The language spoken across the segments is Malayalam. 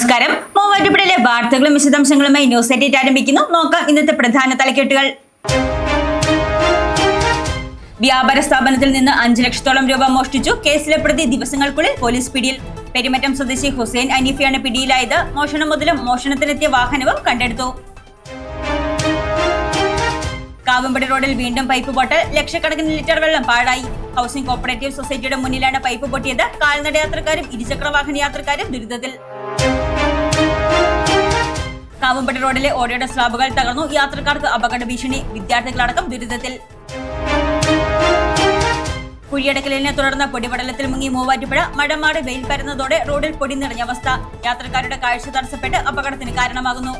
നമസ്കാരം. മൂവാറ്റുപുഴയിലെ വാർത്തകളും വിശദാംശങ്ങളുമായി ന്യൂസ് എഡിറ്റ് ആരംഭിക്കുന്നു. നോക്കാം ഇന്നത്തെ പ്രധാന തലക്കെട്ടുകൾ. വ്യാപാര സ്ഥാപനത്തിൽ നിന്ന് അഞ്ചു ലക്ഷത്തോളം രൂപ മോഷ്ടിച്ചു. കേസിലെ പ്രതി ദിവസങ്ങൾക്കുള്ളിൽ പോലീസ് പിടിയിൽ. പെരുമറ്റം സ്വദേശി ഹുസൈൻ അനീഫിയാണ് പിടിയിലായത്. മോഷണം മുതലും മോഷണത്തിനെത്തിയ വാഹനവും കണ്ടെടുത്തു. കാവമ്പടി റോഡിൽ വീണ്ടും പൈപ്പ് പൊട്ടൽ. ലക്ഷക്കണക്കിന് ലിറ്റർ വെള്ളം പാഴായി. ഹൗസിംഗ് കോപ്പറേറ്റീവ് സൊസൈറ്റിയുടെ മുന്നിലാണ് പൈപ്പ് പൊട്ടിയത്. കാൽനട യാത്രക്കാരും ഇരുചക്ര വാഹന യാത്രക്കാരും ദുരിതത്തിൽ. കാവുമ്പടി റോഡിലെ ഓടയുടെ സ്ലാബുകൾ തകർന്നു. യാത്രക്കാർക്ക് അപകട ഭീഷണി. വിദ്യാർത്ഥികളടക്കം ദുരിതത്തിൽ. കുഴിയടക്കലിനെ തുടർന്ന് പൊടിപടലത്തിൽ മുങ്ങി മൂവാറ്റുപുഴ. മഴമാട് വെയിൽ പരന്നതോടെ റോഡിൽ പൊടി നിറഞ്ഞ അവസ്ഥ. യാത്രക്കാരുടെ കാഴ്ച തടസ്സപ്പെട്ട് അപകടത്തിന് കാരണമാകുന്നു.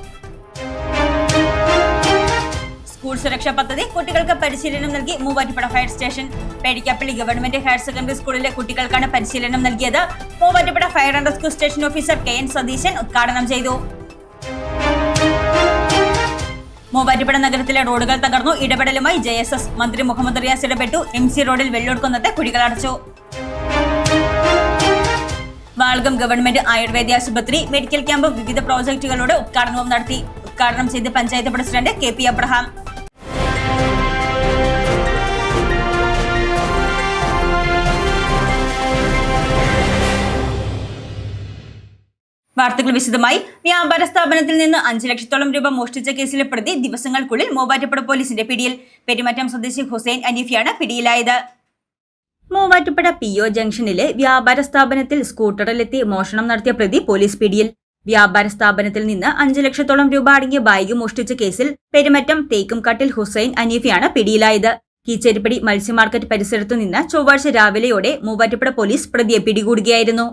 സ്കൂൾ സുരക്ഷാ പദ്ധതി കുട്ടികൾക്ക് പരിശീലനം നൽകി Muvattupuzha fire station. Pedikkappally government higher secondary സ്കൂളിലെ കുട്ടികൾക്കാണ് പരിശീലനം നൽകിയത്. Muvattupuzha fire and rescue station officer K N Satheesan ഉദ്ഘാടനം ചെയ്തു. മൂവാറ്റുപുഴ നഗരത്തിലെ റോഡുകൾ തകർന്നു. ഇടപെടലുമായി ജെ എസ് എസ് മന്ത്രി മുഹമ്മദ് റിയാസ് ഇടപെട്ടു. എം സി റോഡിൽ വെള്ളൊടുക്കുന്നത്തെ കുഴികളടച്ചു വാൾഗം ഗവൺമെന്റ് ആയുർവേദ ആശുപത്രി മെഡിക്കൽ ക്യാമ്പും വിവിധ പ്രോജക്റ്റുകളുടെ ഉദ്ഘാടനവും നടത്തി. ഉദ്ഘാടനം ചെയ്ത് panchayat president K P Abraham. വാർത്തകൾ വിശദമായി. വ്യാപാര സ്ഥാപനത്തിൽ നിന്ന് അഞ്ചു ലക്ഷത്തോളം രൂപ മോഷ്ടിച്ച കേസിലെ പ്രതി ദിവസങ്ങൾക്കുള്ളിൽ മൂവാറ്റുപുഴ പോലീസിന്റെ പിടിയിൽ. പെരുമാറ്റം സ്വദേശി ഹുസൈൻ അനീഫിയാണ് പിടിയിലായത്. മൂവാറ്റുപുഴ പി ഒ ജംഗ്ഷനിലെ വ്യാപാര സ്ഥാപനത്തിൽ സ്കൂട്ടറിലെത്തി മോഷണം നടത്തിയ പ്രതി പോലീസ് പിടിയിൽ. വ്യാപാര സ്ഥാപനത്തിൽ നിന്ന് അഞ്ചു ലക്ഷത്തോളം രൂപ അടങ്ങിയ ബാഗ് മോഷ്ടിച്ച കേസിൽ പെരുമറ്റം തേക്കുംകാട്ടിൽ ഹുസൈൻ അനീഫിയാണ് പിടിയിലായത്. കീച്ചേരിപ്പടി മത്സ്യമാർക്കറ്റ് പരിസരത്തു നിന്ന് ചൊവ്വാഴ്ച രാവിലെയോടെ മൂവാറ്റുപുഴ പോലീസ് പ്രതിയെ പിടികൂടുകയായിരുന്നു.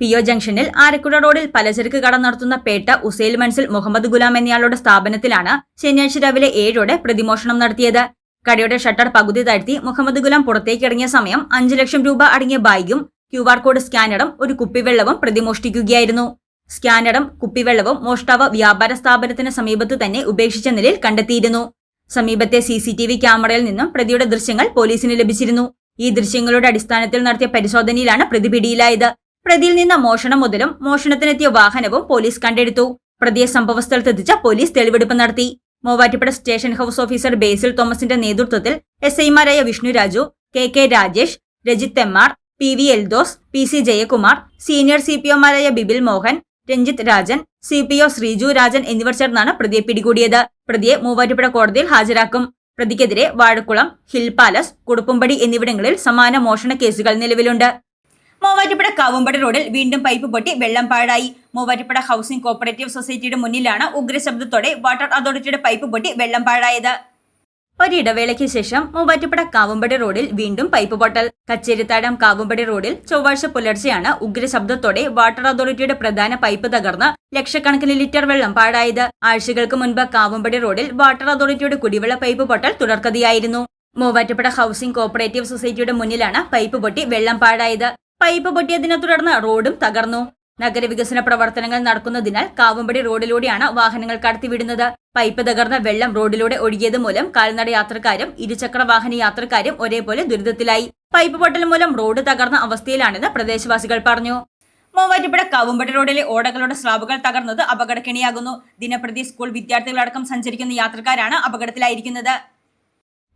പി ഒ ജംഗ്ഷനിൽ ആരക്കുഴ റോഡിൽ പലചരക്ക് കട നടത്തുന്ന പേട്ട ഉസൈൽ മൻസിൽ മുഹമ്മദ് ഗുലാം എന്നയാളുടെ സ്ഥാപനത്തിലാണ് ശനിയാഴ്ച രാവിലെ ഏഴോടെ പ്രതിമോഷണം നടത്തിയത്. കടയുടെ ഷട്ടർ പകുതി താഴ്ത്തി മുഹമ്മദ് ഗുലാം പുറത്തേക്ക് ഇറങ്ങിയ സമയം അഞ്ചു ലക്ഷം രൂപ അടങ്ങിയ ബാഗും ക്യു ആർ കോഡ് സ്കാനറും ഒരു കുപ്പിവെള്ളവും പ്രതിമോഷ്ടിക്കുകയായിരുന്നു. സ്കാനറും കുപ്പിവെള്ളവും മോഷ്ടാവ് വ്യാപാര സ്ഥാപനത്തിന് സമീപത്ത് തന്നെ ഉപേക്ഷിച്ച നിലയിൽ കണ്ടെത്തിയിരുന്നു. സമീപത്തെ സി സി ടി വി ക്യാമറയിൽ നിന്നും പ്രതിയുടെ ദൃശ്യങ്ങൾ പോലീസിന് ലഭിച്ചിരുന്നു. ഈ ദൃശ്യങ്ങളുടെ അടിസ്ഥാനത്തിൽ നടത്തിയ പരിശോധനയിലാണ് പ്രതി പിടിയിലായത്. പ്രതിയിൽ നിന്ന മോഷണം മുതലും മോഷണത്തിനെത്തിയ വാഹനവും പോലീസ് കണ്ടെടുത്തു. പ്രതിയെ സംഭവസ്ഥലത്തെത്തിച്ച പോലീസ് തെളിവെടുപ്പ് നടത്തി. Muvattupuzha station house officer Basil തോമസിന്റെ നേതൃത്വത്തിൽ എസ് ഐമാരായ Vishnu Raju K K Rajesh Rajith M R P V Eldhose P C Jayakumar senior C P ഒമാരായ Bibil Mohan Ranjith Rajan C P O Sreeju Rajan എന്നിവർ ചേർന്നാണ് പ്രതിയെ പിടികൂടിയത്. പ്രതിയെ മൂവാറ്റുപുഴ കോടതിയിൽ ഹാജരാക്കും. പ്രതിക്കെതിരെ വാഴക്കുളം ഹിൽ പാലസ് കുടുപ്പുംപടി എന്നിവിടങ്ങളിൽ സമാന മോഷണ കേസുകൾ നിലവിലുണ്ട്. മൂവാറ്റുപുഴ കാവുമ്പടി റോഡിൽ വീണ്ടും പൈപ്പ് പൊട്ടി വെള്ളം പാഴായി. മൂവാറ്റുപുഴ ഹൗസിംഗ് കോപ്പറേറ്റീവ് സൊസൈറ്റിയുടെ മുന്നിലാണ് ഉഗ്രശബ്ദത്തോടെ വാട്ടർ അതോറിറ്റിയുടെ പൈപ്പ് പൊട്ടി വെള്ളം പാഴായത്. ഒരിടവേളയ്ക്ക് ശേഷം മൂവാറ്റുപുഴ കാവുമ്പടി റോഡിൽ വീണ്ടും പൈപ്പ് പൊട്ടൽ. കച്ചേരിത്താടം കാവുമ്പടി റോഡിൽ ചൊവ്വാഴ്ച പുലർച്ചെയാണ് ഉഗ്രശബ്ദത്തോടെ വാട്ടർ അതോറിറ്റിയുടെ പ്രധാന പൈപ്പ് തകർന്ന് ലക്ഷക്കണക്കിന് ലിറ്റർ വെള്ളം പാഴായത്. ആഴ്ചകൾക്ക് മുൻപ് കാവുമ്പടി റോഡിൽ വാട്ടർ അതോറിറ്റിയുടെ കുടിവെള്ള പൈപ്പ് പൊട്ടൽ തുടർക്കഥയായിരുന്നു. മൂവാറ്റുപുഴ ഹൗസിംഗ് കോപ്പറേറ്റീവ് സൊസൈറ്റിയുടെ മുന്നിലാണ് പൈപ്പ് പൊട്ടി വെള്ളം പാഴായത്. പൈപ്പ് പൊട്ടിയതിനെ തുടർന്ന് റോഡും തകർന്നു. നഗരവികസന പ്രവർത്തനങ്ങൾ നടക്കുന്നതിനാൽ കാവുമ്പടി റോഡിലൂടെയാണ് വാഹനങ്ങൾ കടത്തിവിടുന്നത്. പൈപ്പ് തകർന്ന വെള്ളം റോഡിലൂടെ ഒഴുകിയത് മൂലം കാൽനട യാത്രക്കാരും ഇരുചക്ര വാഹന യാത്രക്കാരും ഒരേപോലെ ദുരിതത്തിലായി. പൈപ്പ് പൊട്ടൽ മൂലം റോഡ് തകർന്ന അവസ്ഥയിലാണെന്ന് പ്രദേശവാസികൾ പറഞ്ഞു. മൂവാറ്റുപുഴ കാവുമ്പടി റോഡിലെ ഓടകളുടെ സ്ലാബുകൾ തകർന്നത് അപകടക്കിണിയാകുന്നു. ദിനപ്രതി സ്കൂൾ വിദ്യാർത്ഥികളടക്കം സഞ്ചരിക്കുന്ന യാത്രക്കാരാണ് അപകടത്തിലായിരിക്കുന്നത്.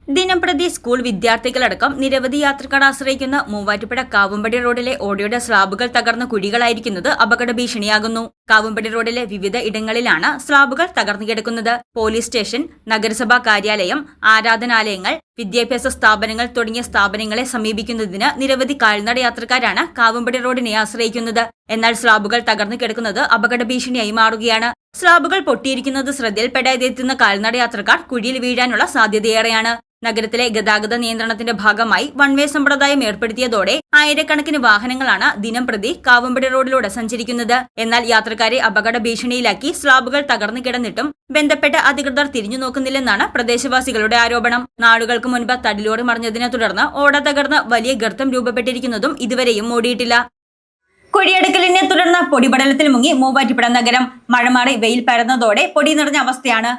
ദിനംപ്രതി സ്കൂൾ വിദ്യാർത്ഥികളടക്കം നിരവധി യാത്രക്കാർ ആശ്രയിക്കുന്ന മൂവാറ്റുപുഴ കാവുമ്പടി റോഡിലെ ഓടയുടെ സ്ലാബുകൾ തകർന്ന കുഴികളായിരിക്കുന്നത് അപകട ഭീഷണിയാകുന്നു. കാവുമ്പടി റോഡിലെ വിവിധ ഇടങ്ങളിലാണ് സ്ലാബുകൾ തകർന്നു കിടക്കുന്നത്. പോലീസ് സ്റ്റേഷൻ നഗരസഭാ കാര്യാലയം ആരാധനാലയങ്ങൾ വിദ്യാഭ്യാസ സ്ഥാപനങ്ങൾ തുടങ്ങിയ സ്ഥാപനങ്ങളെ സമീപിക്കുന്നതിന് നിരവധി കാൽനട യാത്രക്കാരാണ് കാവുമ്പടി റോഡിനെ ആശ്രയിക്കുന്നത്. എന്നാൽ സ്ലാബുകൾ തകർന്നു കിടക്കുന്നത് അപകട ഭീഷണിയായി മാറുകയാണ്. സ്ലാബുകൾ പൊട്ടിയിരിക്കുന്നത് ശ്രദ്ധയിൽപ്പെടാതെ എത്തുന്ന കാൽനട യാത്രക്കാർ കുഴിയിൽ വീഴാനുള്ള സാധ്യതയേറെയാണ്. നഗരത്തിലെ ഗതാഗത നിയന്ത്രണത്തിന്റെ ഭാഗമായി വൺവേ സമ്പ്രദായം ഏർപ്പെടുത്തിയതോടെ ആയിരക്കണക്കിന് വാഹനങ്ങളാണ് ദിനം പ്രതി കാവമ്പടി റോഡിലൂടെ സഞ്ചരിക്കുന്നത്. എന്നാൽ യാത്രക്കാരെ അപകട ഭീഷണിയിലാക്കി സ്ലാബുകൾ തകർന്നു കിടന്നിട്ടും ബന്ധപ്പെട്ട അധികൃതർ തിരിഞ്ഞു നോക്കുന്നില്ലെന്നാണ് പ്രദേശവാസികളുടെ ആരോപണം. നാടുകൾക്ക് മുൻപ് തടിലോട് മറിഞ്ഞതിനെ തുടർന്ന് ഓട തകർന്ന് വലിയ ഗർത്തം രൂപപ്പെട്ടിരിക്കുന്നതും ഇതുവരെയും മൂടിയിട്ടില്ല. കുഴിയെടുക്കലിനെ തുടർന്ന് പൊടിപടലത്തിൽ മുങ്ങി മൂവാറ്റുപുഴ നഗരം. മഴ മാറി വെയിൽ പരന്നതോടെ പൊടി നിറഞ്ഞ അവസ്ഥയാണ്.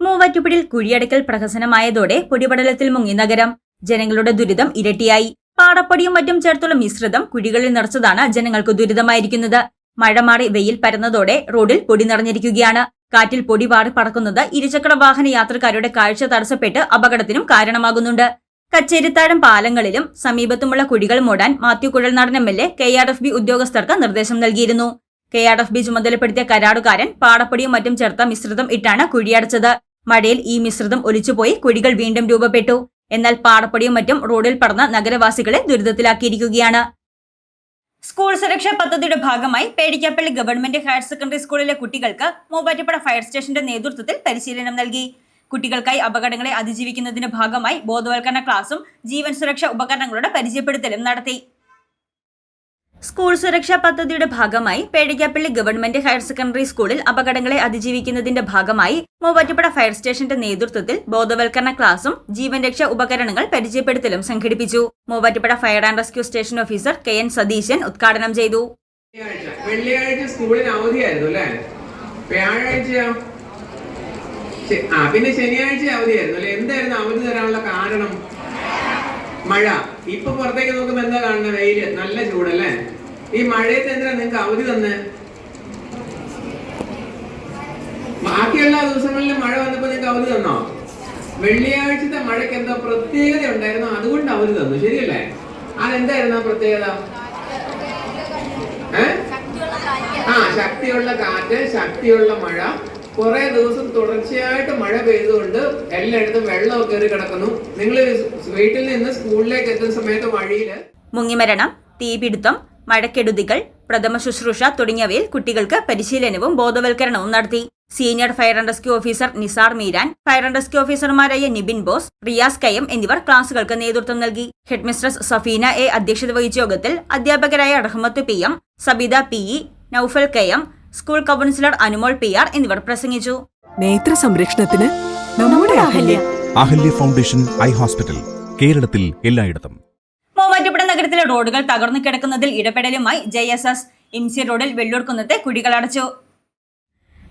മൂവാറ്റുപുഴയിൽ കുഴിയടക്കൽ പ്രഹസനമായതോടെ പൊടിപടലത്തിൽ മുങ്ങി നഗരം. ജനങ്ങളുടെ ദുരിതം ഇരട്ടിയായി. പാടപ്പൊടിയും മറ്റും ചേർത്തുള്ള മിശ്രിതം കുഴികളിൽ നിറച്ചതാണ് ജനങ്ങൾക്ക് ദുരിതമായിരിക്കുന്നത്. മഴ മാറി വെയിൽ പരന്നതോടെ റോഡിൽ പൊടി നിറഞ്ഞിരിക്കുകയാണ്. കാറ്റിൽ പൊടി പാറി പറക്കുന്നത് ഇരുചക്ര വാഹന യാത്രക്കാരുടെ കാഴ്ച തടസ്സപ്പെട്ട് അപകടത്തിനും കാരണമാകുന്നുണ്ട്. കച്ചേരിത്താഴം പാലങ്ങളിലും സമീപത്തുമുള്ള കുഴികൾ മൂടാൻ Mathew Kuzhalnadan M L A K R F B ഉദ്യോഗസ്ഥർക്ക് നിർദ്ദേശം നൽകിയിരുന്നു. കെ ആർ എഫ് ബി ചുമതലപ്പെടുത്തിയ കരാറുകാരൻ പാടപ്പൊടിയും മറ്റും ചേർത്ത മിശ്രിതം ഇട്ടാണ് കുഴിയടച്ചത്. മഴയിൽ ഈ മിശ്രിതം ഒലിച്ചുപോയി കുഴികൾ വീണ്ടും രൂപപ്പെട്ടു. എന്നാൽ പാടപ്പൊടിയും മറ്റും റോഡിൽ പടർന്ന നഗരവാസികളെ ദുരിതത്തിലാക്കിയിരിക്കുകയാണ്. സ്കൂൾ സുരക്ഷാ പദ്ധതിയുടെ ഭാഗമായി പേടിക്കാപ്പള്ളി ഗവൺമെന്റ് ഹയർ സെക്കൻഡറി സ്കൂളിലെ കുട്ടികൾക്ക് മൂവാറ്റുപുഴ ഫയർ സ്റ്റേഷന്റെ നേതൃത്വത്തിൽ പരിശീലനം നൽകി. കുട്ടികൾക്കായി അപകടങ്ങളെ അതിജീവിക്കുന്നതിന്റെ ഭാഗമായി ബോധവൽക്കരണ ക്ലാസും ജീവൻ സുരക്ഷാ ഉപകരണങ്ങളുടെ പരിചയപ്പെടുത്തലും നടത്തി. സ്കൂൾ സുരക്ഷാ പദ്ധതിയുടെ ഭാഗമായി പേടിക്കാപ്പള്ളി ഗവൺമെന്റ് ഹയർ സെക്കൻഡറി സ്കൂളിൽ അപകടങ്ങളെ അതിജീവിക്കുന്നതിന്റെ ഭാഗമായി മൂവാറ്റുപുഴ ഫയർ സ്റ്റേഷന്റെ നേതൃത്വത്തിൽ ബോധവൽക്കരണ ക്ലാസും ജീവൻ രക്ഷാ ഉപകരണങ്ങൾ പരിചയപ്പെടുത്തലും സംഘടിപ്പിച്ചു. Muvattupuzha fire and rescue station officer K N Satheesan ഉദ്ഘാടനം ചെയ്തു. വെള്ളിയാഴ്ച. സ്കൂളിന് അവധിയായിരുന്നു അല്ലേ? ആ പിന്നെ ശനിയാഴ്ച അവധിയായിരുന്നു അല്ലെ? എന്തായിരുന്നു അവധി തരാനുള്ള കാരണം? മഴ. ഇപ്പൊ പുറത്തേക്ക് നോക്കുമ്പോ എന്താ കാണുന്നത് വെയിൽ. നല്ല ചൂടല്ലേ? ഈ മഴയത്ത് എന്തിനാ നിങ്ങൾക്ക് അവധി തന്നെ? ബാക്കിയുള്ള ദിവസങ്ങളിൽ മഴ വന്നപ്പോ നിങ്ങൾക്ക് അവധി തന്നോ? വെള്ളിയാഴ്ചത്തെ മഴയ്ക്ക് എന്തോ പ്രത്യേകത ഉണ്ടായിരുന്നു. അതുകൊണ്ട് അവധി തന്നു. ശരിയല്ലേ? അതെന്തായിരുന്നു പ്രത്യേകത? ആ ശക്തിയുള്ള കാറ്റ് ശക്തിയുള്ള മഴ കുറെ ദിവസം തുടർച്ചയായിട്ട് മഴ പെയ്തുകൊണ്ട് എല്ലായിടത്തും വെള്ളം കയറി കിടക്കുന്നു. നിങ്ങൾ വീട്ടിൽ നിന്ന് സ്കൂളിലേക്ക് എത്തുന്ന സമയത്ത് വഴിയിൽ മുങ്ങിമരണം തീപിടുത്തം മഴക്കെടുതികൾ പ്രഥമ ശുശ്രൂഷ തുടങ്ങിയവയിൽ കുട്ടികൾക്ക് പരിശീലനവും ബോധവൽക്കരണവും നടത്തി. Senior fire and rescue officer Nisar Meeran fire and rescue ഓഫീസർമാരായ നിബിൻ ബോസ് റിയാസ് കയം എന്നിവർ ക്ലാസുകൾക്ക് നേതൃത്വം നൽകി. ഹെഡ്മിസ്ട്രസ് സഫീന എ അധ്യക്ഷത വഹിച്ച യോഗത്തിൽ അധ്യാപകരായ Rahmath P M Sabitha P E Noufal Kayam school counsellor Anumol P R എന്നിവർ പ്രസംഗിച്ചു. നേത്ര സംരക്ഷണത്തിന് നമ്മുടെ Ahalya. Ahalya. Foundation eye hospital കേരളത്തിൽ എല്ലായിടത്തും. മൂവാറ്റുപുഴ നഗരത്തിലെ റോഡുകൾ തകർന്നു കിടക്കുന്നതിൽ ഇടപെടലുമായി J S S. M C റോഡിൽ വെള്ളൂർക്കുന്നത്തെ കുഴികളടച്ചു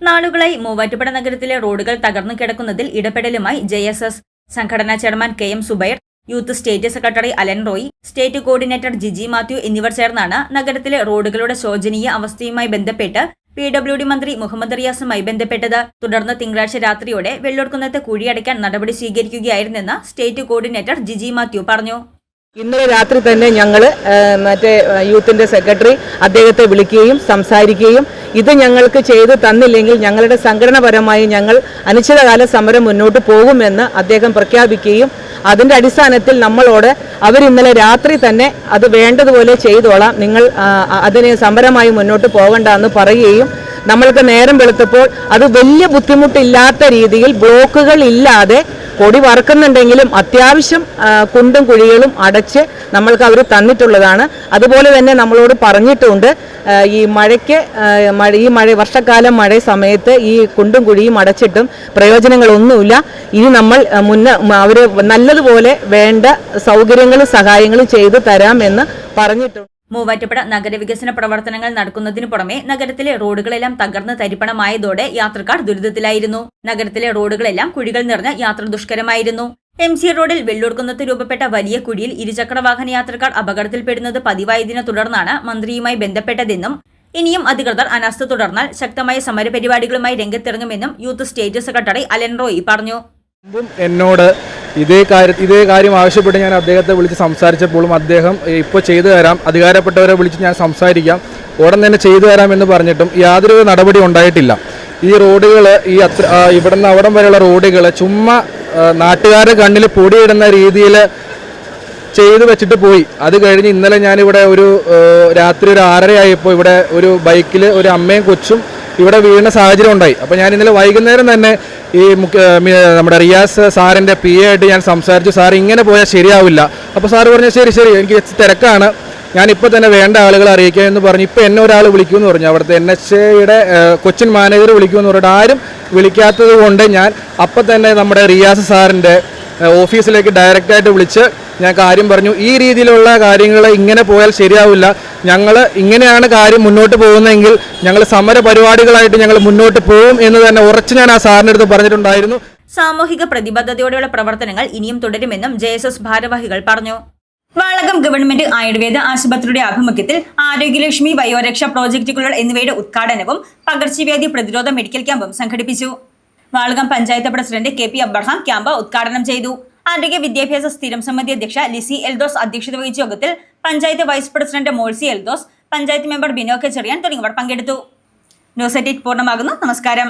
നാളുകളായി മൂവാറ്റുപുഴ നഗരത്തിലെ റോഡുകൾ തകർന്നു കിടക്കുന്നതിൽ ഇടപെടലുമായി ജെ എസ് എസ്. സംഘടനാ chairman K M Zubair youth state secretary Alan Roy state coordinator Giji Mathew എന്നിവർ ചേർന്നാണ് നഗരത്തിലെ റോഡുകളുടെ ശോചനീയ അവസ്ഥയുമായി ബന്ധപ്പെട്ട് പി ഡബ്ല്യു ഡി മന്ത്രി മുഹമ്മദ് റിയാസുമായി ബന്ധപ്പെട്ടത്. തുടർന്ന് തിങ്കളാഴ്ച രാത്രിയോടെ വെള്ളൂർക്കുന്നത്ത് കുഴിയടയ്ക്കാൻ നടപടി സ്വീകരിക്കുകയായിരുന്നെന്ന് സ്റ്റേറ്റ് കോർഡിനേറ്റർ ജിജി മാത്യു പറഞ്ഞു. ഇന്നലെ രാത്രി തന്നെ ഞങ്ങൾ മറ്റേ യൂത്തിന്റെ സെക്രട്ടറി അദ്ദേഹത്തെ വിളിക്കുകയും സംസാരിക്കുകയും ഇത് ഞങ്ങൾക്ക് ചെയ്തു തന്നില്ലെങ്കിൽ ഞങ്ങളുടെ സംഘടനപരമായി ഞങ്ങൾ അനിശ്ചിതകാല സമരം മുന്നോട്ട് പോകുമെന്ന് അദ്ദേഹം പ്രഖ്യാപിക്കുകയും അതിന്റെ അടിസ്ഥാനത്തിൽ നമ്മളോട് അവർ ഇന്നലെ രാത്രി തന്നെ അത് വേണ്ടതുപോലെ ചെയ്തോളാം നിങ്ങൾ അതിന് സമരമായി മുന്നോട്ട് പോകണ്ട എന്ന് പറയുകയും നമ്മൾക്ക് നേരം വെളുത്തപ്പോൾ അത് വലിയ ബുദ്ധിമുട്ടില്ലാത്ത രീതിയിൽ ബ്ലോക്കുകൾ ഇല്ലാതെ കൊടി വറക്കുന്നുണ്ടെങ്കിലും അത്യാവശ്യം കുണ്ടും കുഴികളും അടച്ച് നമ്മൾക്ക് അവർ തന്നിട്ടുള്ളതാണ്. അതുപോലെ തന്നെ നമ്മളോട് പറഞ്ഞിട്ടുണ്ട് ഈ മഴയ്ക്ക് മഴ ഈ മഴ വർഷക്കാലം മഴ സമയത്ത് ഈ കുണ്ടും കുഴിയും അടച്ചിട്ടും പ്രയോജനങ്ങളൊന്നുമില്ല. ഇനി നമ്മൾ മുന്ന അവർ നല്ലതുപോലെ വേണ്ട സൗകര്യങ്ങളും സഹായങ്ങളും ചെയ്തു തരാമെന്ന് പറഞ്ഞിട്ടുണ്ട്. മൂവാറ്റുപുഴ നഗരവികസന പ്രവർത്തനങ്ങൾ നടക്കുന്നതിനു പുറമെ നഗരത്തിലെ റോഡുകളെല്ലാം തകർന്ന് തരിപ്പണമായതോടെ യാത്രക്കാർ ദുരിതത്തിലായിരുന്നു. നഗരത്തിലെ റോഡുകളെല്ലാം കുഴികൾ നിറഞ്ഞ് യാത്ര ദുഷ്കരമായിരുന്നു. എം സി റോഡിൽ വെള്ളൂർക്കുന്നത്ത് രൂപപ്പെട്ട വലിയ കുഴിയിൽ ഇരുചക്ര വാഹന യാത്രക്കാർ അപകടത്തിൽപ്പെടുന്നത് പതിവായതിനെ തുടർന്നാണ് മന്ത്രിയുമായി ബന്ധപ്പെട്ടതെന്നും ഇനിയും അധികൃതർ അനാസ്ഥ തുടർന്നാൽ ശക്തമായ സമരപരിപാടികളുമായി രംഗത്തിറങ്ങുമെന്നും youth state secretary Alan Roy പറഞ്ഞു. എന്നോട് ഇതേ കാര്യം ഇതേ കാര്യം ആവശ്യപ്പെട്ട് ഞാൻ അദ്ദേഹത്തെ വിളിച്ച് സംസാരിച്ചപ്പോഴും അദ്ദേഹം ഇപ്പോൾ ചെയ്തു തരാം അധികാരപ്പെട്ടവരെ വിളിച്ച് ഞാൻ സംസാരിക്കാം ഉടൻ തന്നെ ചെയ്തു തരാം എന്ന് പറഞ്ഞിട്ടും യാതൊരു നടപടി ഉണ്ടായിട്ടില്ല. ഈ റോഡുകൾ ഈ അത്ര ഇവിടുന്ന് അവിടം വരെയുള്ള റോഡുകൾ ചുമ്മാ നാട്ടുകാരുടെ കണ്ണിൽ പൊടിയിടുന്ന രീതിയിൽ ചെയ്തു വെച്ചിട്ട് പോയി. അത് കഴിഞ്ഞ് ഇന്നലെ ഞാനിവിടെ ഒരു രാത്രി ഒരു ആറരയായപ്പോൾ ഇവിടെ ഒരു ബൈക്കിൽ ഒരു അമ്മയും കൊച്ചും ഇവിടെ വീണ സാഹചര്യം ഉണ്ടായി. അപ്പോൾ ഞാൻ ഇന്നലെ വൈകുന്നേരം തന്നെ ഈ നമ്മുടെ റിയാസ് സാറിന്റെ പി എ ആയിട്ട് ഞാൻ സംസാരിച്ചു. സാർ ഇങ്ങനെ പോയാൽ ശരിയാവില്ല. അപ്പോൾ സാറ് പറഞ്ഞു ശരി ശരി എനിക്ക് തിരക്കാണ്. ഞാനിപ്പോൾ തന്നെ വേണ്ട ആളുകളെ അറിയിക്കാം എന്ന് പറഞ്ഞു ഇപ്പോൾ എന്നെ ഒരാൾ വിളിക്കുമെന്ന് പറഞ്ഞു. അവിടുത്തെ എൻ എച്ച് എയുടെ കൊച്ചിൻ മാനേജർ വിളിക്കുമെന്ന് പറഞ്ഞിട്ട് ആരും വിളിക്കാത്തത് കൊണ്ട് ഞാൻ അപ്പം തന്നെ നമ്മുടെ റിയാസ് സാറിന്റെ ഓഫീസിലേക്ക് ഡയറക്റ്റായിട്ട് വിളിച്ച് ഞാൻ കാര്യം പറഞ്ഞു. ഈ രീതിയിലുള്ള കാര്യങ്ങൾ ഇങ്ങനെ പോയാൽ ശരിയാവില്ല. ഞങ്ങൾ ഇങ്ങനെയാണ് കാര്യം മുന്നോട്ട് പോകുന്നതെങ്കിൽ ഞങ്ങൾ സമര പരിപാടികളായിട്ട് ഞങ്ങൾ മുന്നോട്ട് പോകും എന്ന് തന്നെ ഉറച്ച് ഞാൻ ആ സാറിന്റെ അടുത്ത് പറഞ്ഞിട്ടുണ്ടായിരുന്നു. സാമൂഹിക പ്രതിബദ്ധതയോടെയുള്ള പ്രവർത്തനങ്ങൾ ഇനിയും തുടരുമെന്നും ജെ എസ് എസ് ഭാരവാഹികൾ പറഞ്ഞു. വാളകം ഗവൺമെന്റ് ആയുർവേദ ആശുപത്രിയുടെ ആഭിമുഖ്യത്തിൽ ആരോഗ്യലക്ഷ്മി വയോരക്ഷാ പ്രോജക്റ്റുകൾ എന്നിവയുടെ ഉദ്ഘാടനവും പകർച്ചവ്യാധി പ്രതിരോധ മെഡിക്കൽ ക്യാമ്പും സംഘടിപ്പിച്ചു. Valakom panchayat president K P Abraham camp ഉദ്ഘാടനം ചെയ്തു. ആരോഗ്യ വിദ്യാഭ്യാസ സ്ഥിരം സമിതി അധ്യക്ഷ ലിസി എൽദോസ് അധ്യക്ഷത വഹിച്ച യോഗത്തിൽ panchayat vice president Molsy Eldhose panchayat member Bino K Cherian തുടങ്ങിയവർ പങ്കെടുത്തു. ന്യൂസ് എഡിറ്റ് പൂർണമാകുന്നു. നമസ്കാരം.